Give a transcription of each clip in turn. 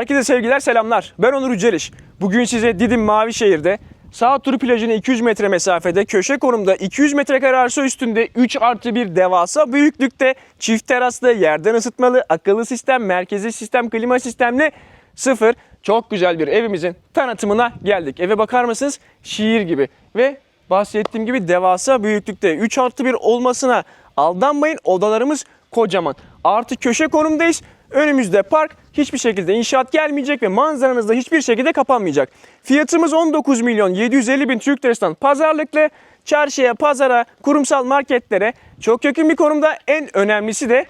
Herkese sevgiler, selamlar. Ben Onur Yüceliş. Bugün size Didim Mavişehir'de Sağ Turu plajına 200 metre mesafede köşe konumda 200 metrekare arsa üstünde 3 artı 1 devasa büyüklükte çift teraslı yerden ısıtmalı akıllı sistem merkezi sistem klima sistemli sıfır çok güzel bir evimizin tanıtımına geldik. Eve bakar mısınız? Şiir gibi ve bahsettiğim gibi devasa büyüklükte 3 artı 1 olmasına aldanmayın odalarımız kocaman. Artı köşe konumdayız. Önümüzde park, hiçbir şekilde inşaat gelmeyecek ve manzaranız da hiçbir şekilde kapanmayacak. Fiyatımız 19 milyon 750 bin Türk lirasından pazarlıklı. Çarşıya, pazara, kurumsal marketlere çok yakın bir konumda. En önemlisi de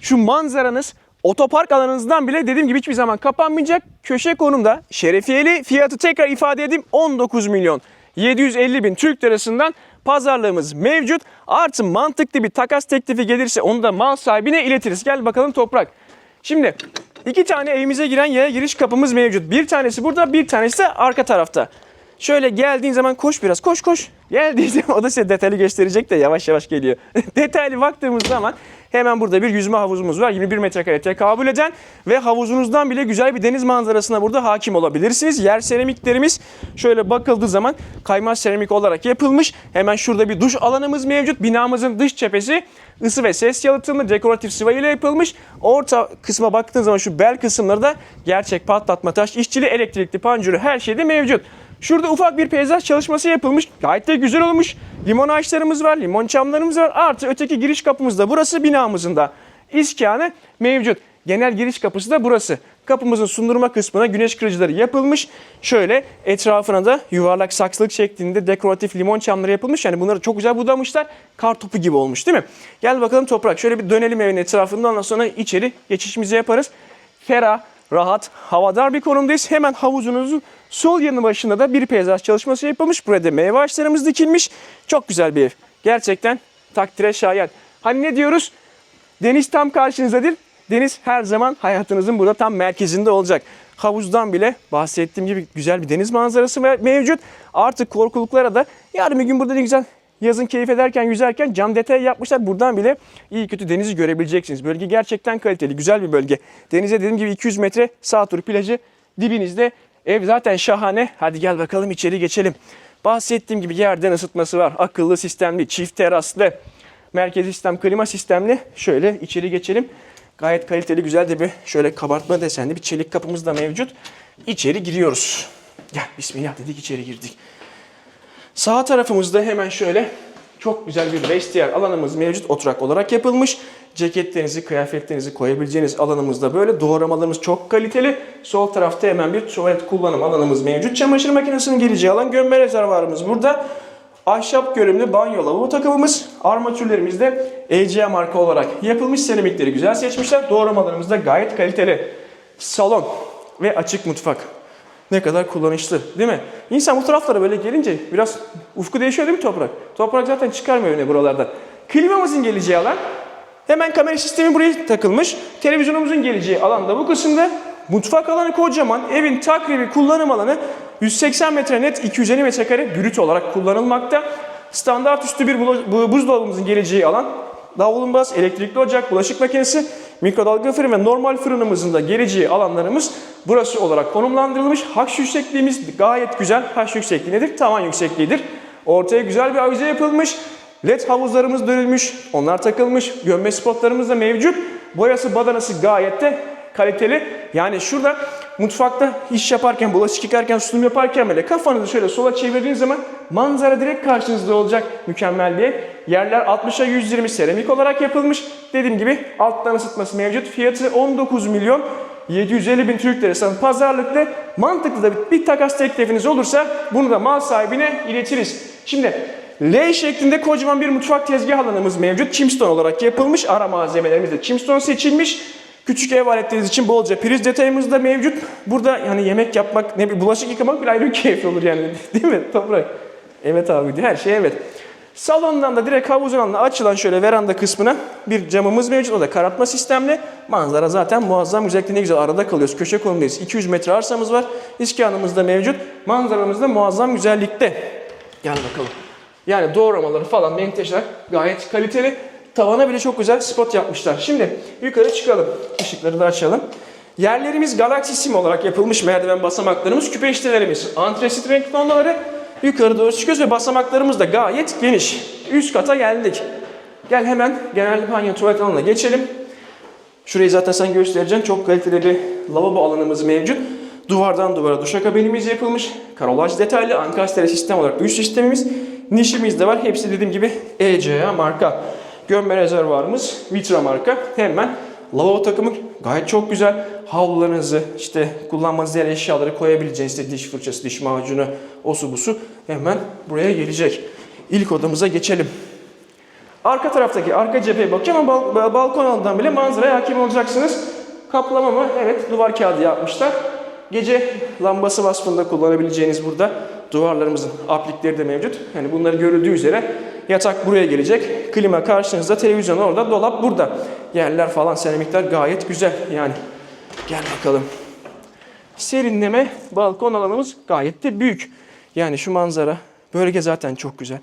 şu manzaranız otopark alanınızdan bile dediğim gibi hiçbir zaman kapanmayacak. Köşe konumda şerefiyeli fiyatı tekrar ifade edeyim 19 milyon 750 bin Türk lirasından pazarlığımız mevcut. Artı mantıklı bir takas teklifi gelirse onu da mal sahibine iletiriz. Gel bakalım toprak. Şimdi iki tane evimize giren yaya giriş kapımız mevcut. Bir tanesi burada, bir tanesi de arka tarafta. Şöyle geldiğin zaman koş biraz, koş koş. Geldiğin zaman o da size detaylı gösterecek de yavaş yavaş geliyor. detaylı baktığımız zaman hemen burada bir yüzme havuzumuz var. 21 metrekare tekabül eden ve havuzunuzdan bile güzel bir deniz manzarasına burada hakim olabilirsiniz. Yer seramiklerimiz şöyle bakıldığı zaman kaymaz seramik olarak yapılmış. Hemen şurada bir duş alanımız mevcut. Binamızın dış cephesi ısı ve ses yalıtımlı dekoratif sıva ile yapılmış. Orta kısma baktığın zaman şu bel kısımları da gerçek patlatma taş işçili elektrikli panjuru her şeyde mevcut. Şurada ufak bir peyzaj çalışması yapılmış. Gayet de güzel olmuş. Limon ağaçlarımız var, limon çamlarımız var. Artı öteki giriş kapımız da burası binamızın da iskanı mevcut. Genel giriş kapısı da burası. Kapımızın sundurma kısmına güneş kırıcıları yapılmış. Şöyle etrafına da yuvarlak saksılık şeklinde dekoratif limon çamları yapılmış. Yani bunları çok güzel budamışlar. Kar topu gibi olmuş değil mi? Gel bakalım toprak. Şöyle bir dönelim evin etrafında ondan sonra içeri geçişimizi yaparız. Ferah, rahat, havadar bir konumdayız. Hemen havuzunuzun sol yanı başında da bir peyzaj çalışması yapılmış. Burada meyve ağaçlarımız dikilmiş. Çok güzel bir ev. Gerçekten takdire şayan. Hani ne diyoruz? Deniz tam karşınızdadır. Deniz her zaman hayatınızın burada tam merkezinde olacak. Havuzdan bile bahsettiğim gibi güzel bir deniz manzarası mevcut. Artık korkuluklara da yarın bir gün burada ne güzel yazın keyif ederken, yüzerken cam detay yapmışlar. Buradan bile iyi kötü denizi görebileceksiniz. Bölge gerçekten kaliteli, güzel bir bölge. Denize dediğim gibi 200 metre sağ tur plajı dibinizde. Ev zaten şahane. Hadi gel bakalım içeri geçelim. Bahsettiğim gibi yerden ısıtması var. Akıllı sistemli, çift teraslı, merkezi sistem, klima sistemli. Şöyle içeri geçelim. Gayet kaliteli, güzel de bir şöyle kabartma desenli bir çelik kapımız da mevcut. İçeri giriyoruz. Gel bismillah dedik içeri girdik. Sağ tarafımızda hemen şöyle çok güzel bir vestiyer alanımız mevcut oturak olarak yapılmış. Ceketlerinizi, kıyafetlerinizi koyabileceğiniz alanımızda böyle. Doğramalarımız çok kaliteli. Sol tarafta hemen bir tuvalet kullanım alanımız mevcut. Çamaşır makinesinin geleceği alan gömme rezervuarımız burada. Ahşap görünümlü banyo lavabo takımımız. Armatürlerimiz de ECA marka olarak yapılmış. Seramikleri güzel seçmişler. Doğramalarımız da gayet kaliteli. Salon ve açık mutfak. Ne kadar kullanışlı değil mi? İnsan bu taraflara böyle gelince biraz ufku değişiyor değil mi toprak? Toprak zaten çıkarmıyor öyle buralarda. Klimamızın geleceği alan. Hemen kamera sistemi buraya takılmış. Televizyonumuzun geleceği alan da bu kısımda. Mutfak alanı kocaman. Evin takribi kullanım alanı 180 metre net 250 metrekare brüt olarak kullanılmakta. Standart üstü bir buzdolabımızın geleceği alan. Davlumbaz, elektrikli ocak, bulaşık makinesi, mikrodalga fırın ve normal fırınımızın da geleceği alanlarımız burası olarak konumlandırılmış. Haş yüksekliğimiz gayet güzel. Haş yüksekliği nedir? Tavan yüksekliğidir. Ortaya güzel bir avize yapılmış. LED havuzlarımız dönülmüş. Onlar takılmış. Gömme spotlarımız da mevcut. Boyası badanası gayet de kaliteli. Yani şurada mutfakta iş yaparken, bulaşık yıkarken, sunum yaparken böyle kafanızı şöyle sola çevirdiğiniz zaman manzara direkt karşınızda olacak mükemmel bir ev. Yerler 60'a 120 seramik olarak yapılmış. Dediğim gibi alttan ısıtması mevcut. Fiyatı 19 milyon 750 bin Türk lirası pazarlıklı. Mantıklı da bir, takas teklifiniz olursa bunu da mal sahibine iletiriz. Şimdi L şeklinde kocaman bir mutfak tezgah alanımız mevcut. Chimstone olarak yapılmış. Ara malzemelerimiz de Chimstone seçilmiş. Küçük ev aletleriniz için bolca priz detayımız da mevcut. Burada yani yemek yapmak, ne bir bulaşık yıkamak bile ayrı bir keyif olur yani. Değil mi Toprak? Evet abi her şey evet. Salondan da direkt havuzun altına açılan şöyle veranda kısmına bir camımız mevcut. O da karartma sistemli. Manzara zaten muazzam güzellikte ne güzel arada kalıyoruz. Köşe konumdayız. 200 metre arsamız var. İskanımız da mevcut. Manzaramız da muazzam güzellikte. Gel bakalım. Yani doğramaları falan menteşeler gayet kaliteli. Tavana bile çok güzel spot yapmışlar. Şimdi yukarı çıkalım. Işıkları da açalım. Yerlerimiz Galaxy Sim olarak yapılmış merdiven basamaklarımız, küpeştelerimiz, antresit renk tonları yukarı doğru çıkıyoruz ve basamaklarımız da gayet geniş. Üst kata geldik. Gel hemen genel banyo tuvalet alanına geçelim. Şurayı zaten sen göstereceksin. Çok kaliteli bir lavabo alanımız mevcut. Duvardan duvara duşakabinimiz yapılmış. Karolaj detaylı ankastre sistem olarak duş sistemimiz. Nişimiz de var. Hepsi dediğim gibi ECA marka. Gömme rezervuarımız Vitra marka. Hemen lavabo takımı gayet çok güzel. Havlularınızı, işte kullanmanız diğer eşyaları koyabileceğiniz işte diş fırçası, diş macunu, osu busu hemen buraya gelecek. İlk odamıza geçelim. Arka taraftaki arka cepheye bakacağım ama bal- balkon altından bile manzaraya hakim olacaksınız. Kaplama mı? Evet duvar kağıdı yapmışlar. Gece lambası vasfında kullanabileceğiniz burada duvarlarımızın aplikleri de mevcut. Yani bunları görüldüğü üzere yatak buraya gelecek. Klima karşınızda, televizyon orada, dolap burada. Yerler falan seramikler gayet güzel yani. Gel bakalım. Serinleme balkon alanımız gayet de büyük. Yani şu manzara, bölge zaten çok güzel.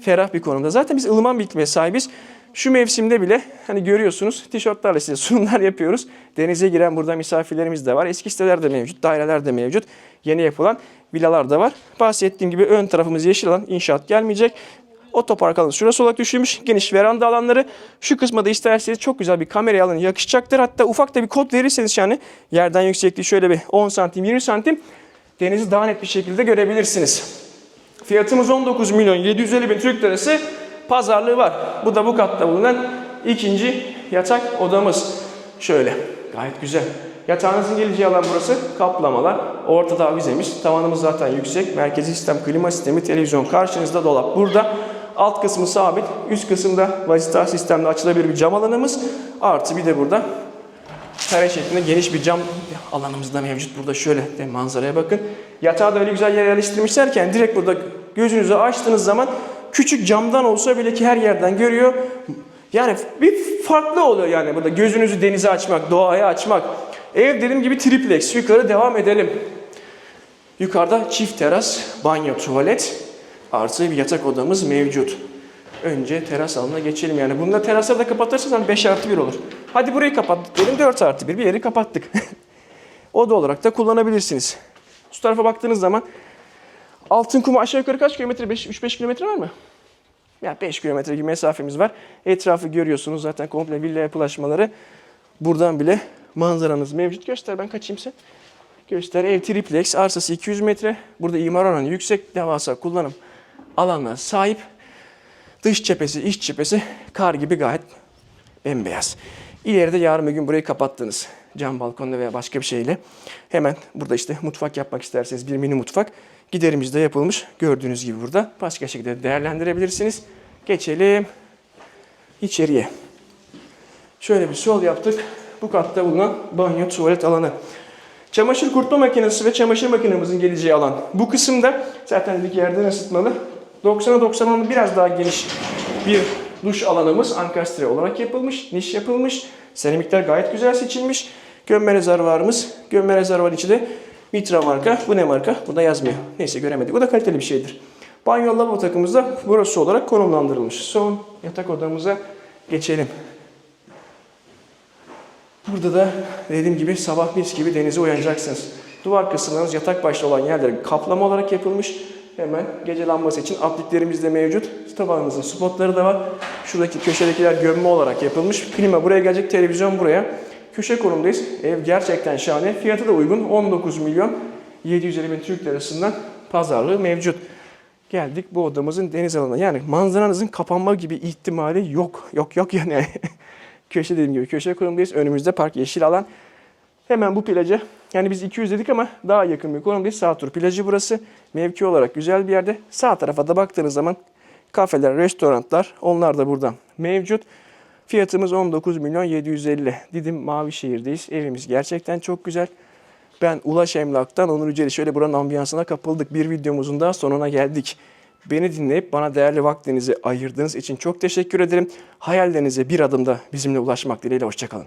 Ferah bir konumda. Zaten biz ılıman bir iklime sahibiz. Şu mevsimde bile hani görüyorsunuz tişörtlerle size sunumlar yapıyoruz. Denize giren burada misafirlerimiz de var. Eski siteler de mevcut, daireler de mevcut. Yeni yapılan villalar da var. Bahsettiğim gibi ön tarafımız yeşil alan, inşaat gelmeyecek. Otopark alanı şurası olarak düşünmüş. Geniş veranda alanları. Şu kısma da isterseniz çok güzel bir kamera alanı yakışacaktır. Hatta ufak da bir kod verirseniz yani yerden yüksekliği şöyle bir 10 santim 20 santim denizi daha net bir şekilde görebilirsiniz. Fiyatımız 19 milyon 750 bin Türk lirası. Pazarlığı var. Bu da bu katta bulunan ikinci yatak odamız. Şöyle gayet güzel. Yatağınızın geleceği alan burası. Kaplamalar. Ortada avizemiz. Tavanımız zaten yüksek. Merkezi sistem, klima sistemi, televizyon karşınızda, dolap burada. Alt kısmı sabit. Üst kısımda vasıta sistemle açılabilir bir cam alanımız. Artı bir de burada kare şeklinde geniş bir cam alanımız da mevcut. Burada şöyle de manzaraya bakın. Yatağı da öyle güzel yere yerleştirmişlerken direkt burada gözünüzü açtığınız zaman küçük camdan olsa bile ki her yerden görüyor. Yani bir farklı oluyor yani burada gözünüzü denize açmak, doğaya açmak. Ev dediğim gibi triplex. Yukarı devam edelim. Yukarıda çift teras, banyo, tuvalet artı bir yatak odamız mevcut. Önce teras alanına geçelim yani. Bunu da terasları da kapatırsanız 5 artı 1 olur. Hadi burayı kapattık diyelim 4 artı 1. Bir yeri kapattık. Oda olarak da kullanabilirsiniz. Şu tarafa baktığınız zaman Altın Kuma aşağı yukarı kaç kilometre? 3-5 kilometre var mı? Ya 5 kilometre gibi mesafemiz var. Etrafı görüyorsunuz zaten komple villa yapılaşmaları. Buradan bile manzaranız mevcut. Göster ben kaçayım sen. Göster ev triplex arsası 200 metre. Burada imar oranı yüksek devasa kullanım alanına sahip. Dış cephesi, iç cephesi kar gibi gayet bembeyaz. İleride yarın bir gün burayı kapattınız. Cam balkonla veya başka bir şeyle. Hemen burada işte mutfak yapmak isterseniz bir mini mutfak. Giderimiz de yapılmış. Gördüğünüz gibi burada. Başka şekilde değerlendirebilirsiniz. Geçelim içeriye. Şöyle bir sol yaptık. Bu katta bulunan banyo tuvalet alanı. Çamaşır kurutma makinesi ve çamaşır makinemizin geleceği alan. Bu kısımda zaten dedik yerden ısıtmalı. 90'a 90'a biraz daha geniş bir duş alanımız ankastre olarak yapılmış, niş yapılmış. Seramikler gayet güzel seçilmiş. Gömme rezervuarımız, gömme rezervuarın içi de Mitra marka. Bu ne marka? Bu da yazmıyor. Neyse göremedik. Bu da kaliteli bir şeydir. Banyo lavabo takımımız da burası olarak konumlandırılmış. Son yatak odamıza geçelim. Burada da dediğim gibi sabah mis gibi denize uyanacaksınız. Duvar kısımlarınız yatak başta olan yerler kaplama olarak yapılmış. Hemen gece lambası için apliklerimiz de mevcut. Tabanımızın spotları da var. Şuradaki köşedekiler gömme olarak yapılmış. Klima buraya gelecek, televizyon buraya. Köşe konumdayız. Ev gerçekten şahane. Fiyatı da uygun. 19 milyon 750 bin Türk lirasından pazarlığı mevcut. Geldik bu odamızın deniz alanına. Yani manzaranızın kapanma gibi ihtimali yok. Yok yok yani. köşe dediğim gibi köşe konumdayız. Önümüzde park yeşil alan. Hemen bu plaja yani biz 200 dedik ama daha yakın bir konumdayız. Sağ tur plajı burası. Mevki olarak güzel bir yerde. Sağ tarafa da baktığınız zaman kafeler, restoranlar onlar da buradan mevcut. Fiyatımız 19 milyon 750. Didim Mavişehir'deyiz. Evimiz gerçekten çok güzel. Ben Ulaş Emlak'tan Onur Yüceli. Şöyle buranın ambiyansına kapıldık. Bir videomuzun daha sonuna geldik. Beni dinleyip bana değerli vaktinizi ayırdığınız için çok teşekkür ederim. Hayallerinize bir adımda bizimle ulaşmak dileğiyle. Hoşçakalın.